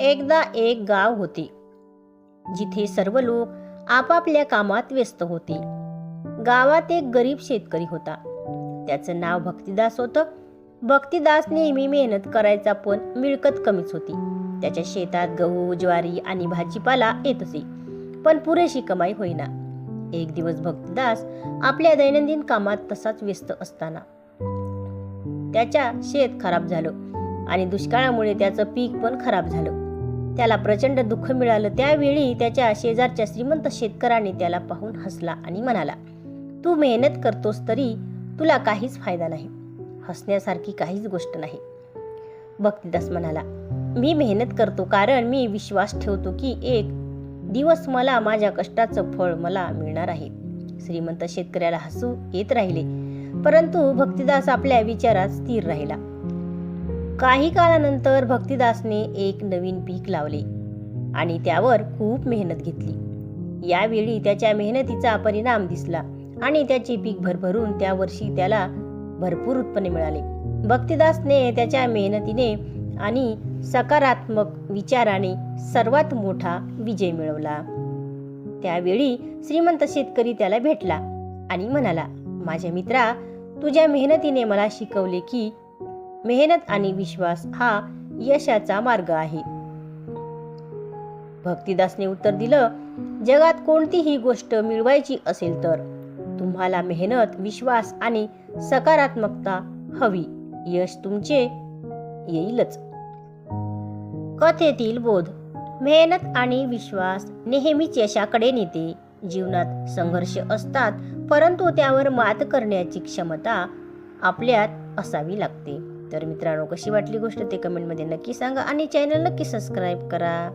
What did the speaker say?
एकदा एक गाव होते. जिथे सर्व लोक आपापल्या कामात व्यस्त होते. गावात एक गरीब शेतकरी होता. त्याचं नाव भक्तिदास होतं. भक्तिदास नेहमी मेहनत करायचा पण मिळकत कमीच होती. त्याच्या शेतात गहू ज्वारी आणि भाजीपाला येत असे. पण पुरेशी कमाई होईना. एक दिवस भक्तिदास आपल्या दैनंदिन कामात तसाच व्यस्त असताना. त्याच्या शेत खराब झालं आणि दुष्काळामुळे त्याचं पीक पण खराब झालं. त्याला प्रचंड दुःख मिळालं. त्यावेळी त्याच्या शेजारच्या श्रीमंत शेतकऱ्याने त्याला पाहून हसला आणि म्हणाला तू मेहनत करतोस तरी तुला काहीच फायदा नाही. हसण्यासारखी काहीच गोष्ट नाही. भक्तिदास म्हणाला मी मेहनत करतो कारण मी विश्वास ठेवतो की एक दिवस मला माझ्या कष्टाचं फळ मला मिळणार आहे. श्रीमंत शेतकऱ्याला हसू येत राहिले परंतु भक्तिदास आपल्या विचारात स्थिर राहिला. काही काळानंतर भक्तिदासने एक नवीन पीक लावले आणि त्यावर खूप मेहनत घेतली. यावेळी त्याच्या मेहनतीचा परिणाम दिसला आणि त्याचे पीक भरभरून त्या वर्षी त्याला भरपूर उत्पन्न मिळाले. भक्तिदासने त्याच्या मेहनतीने आणि सकारात्मक विचाराने सर्वात मोठा विजय मिळवला. त्यावेळी श्रीमंत शेतकरी त्याला भेटला आणि म्हणाला माझ्या मित्रा तुझ्या मेहनतीने मला शिकवले की मेहनत आणि विश्वास हा यशाचा मार्ग आहे. भक्तिदासने उत्तर दिलं जगात कोणतीही गोष्ट मिळवायची असेल तर तुम्हाला मेहनत विश्वास आणि सकारात्मकता हवी. यश तुमचे येईलच. कथेतील बोध. मेहनत आणि विश्वास नेहमीच यशाकडे नेते. जीवनात संघर्ष असतात परंतु त्यावर मात करण्याची क्षमता आपल्यात असावी लागते. तर मित्रांनो कशी वाटली गोष्ट ते कमेंटमध्ये नक्की सांगा आणि चॅनल नक्की सबस्क्राईब करा.